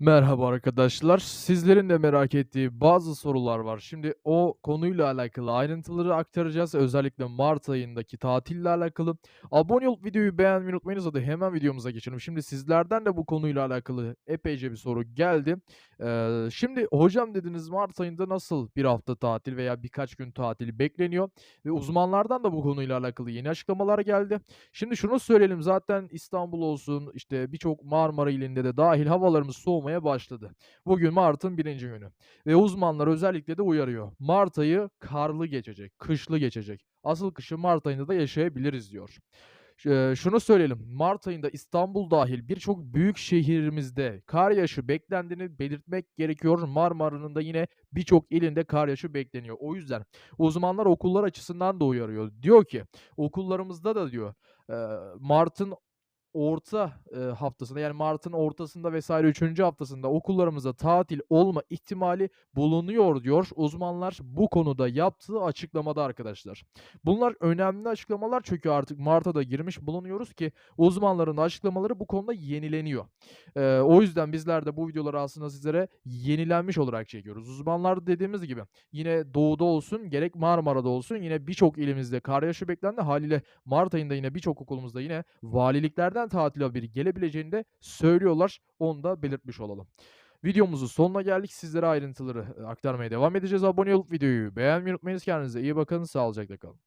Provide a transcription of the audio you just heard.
Merhaba arkadaşlar. Sizlerin de merak ettiği bazı sorular var. Şimdi o konuyla alakalı ayrıntıları aktaracağız. Özellikle mart ayındaki tatille alakalı. Abone olup videoyu beğenmeyi unutmayınız. Hadi hemen videomuza geçelim. Şimdi sizlerden de bu konuyla alakalı epeyce bir soru geldi. Eee, şimdi hocam dediniz mart ayında nasıl bir hafta tatil veya birkaç gün tatil bekleniyor? Ve uzmanlardan da bu konuyla alakalı yeni açıklamalar geldi. Şimdi şunu söyleyelim zaten İstanbul olsun işte birçok Marmara ilinde de dahil havalarımız soğumaya başladı. Bugün Mart'ın birinci günü ve uzmanlar özellikle de uyarıyor. Mart ayı karlı geçecek, kışlı geçecek. Asıl kışı Mart ayında da yaşayabiliriz diyor. Şunu söyleyelim, mart ayında İstanbul dahil birçok büyük şehrimizde kar yağışı beklendiğini belirtmek gerekiyor. Marmara'nın da yine birçok ilinde kar yağışı bekleniyor. O yüzden uzmanlar okullar açısından da uyarıyor. Diyor ki okullarımızda da diyor, martın orta, eee, haftasında yani martın ortasında vs. 3. haftasında okullarımızda tatil olma ihtimali bulunuyor diyor uzmanlar bu konuda yaptığı açıklamada arkadaşlar. Bunlar önemli açıklamalar çünkü artık marta da girmiş bulunuyoruz ki uzmanların açıklamaları bu konuda yenileniyor. Eee, o yüzden bizler de bu videoları aslında sizlere yenilenmiş olarak çekiyoruz. Uzmanlar dediğimiz gibi yine doğuda olsun gerek Marmara'da olsun yine birçok ilimizde kar yağışı beklendi. Hâliyle mart ayında yine birçok okulumuzda yine valiliklerden tatil haberi gelebileceğini de söylüyorlar. Onu da belirtmiş olalım. Videomuzun sonuna geldik. Sizlere ayrıntıları, eee, aktarmaya devam edeceğiz. Abone olup videoyu beğenmeyi unutmayınız. Kendinize iyi bakın. Sağlıcakla kalın.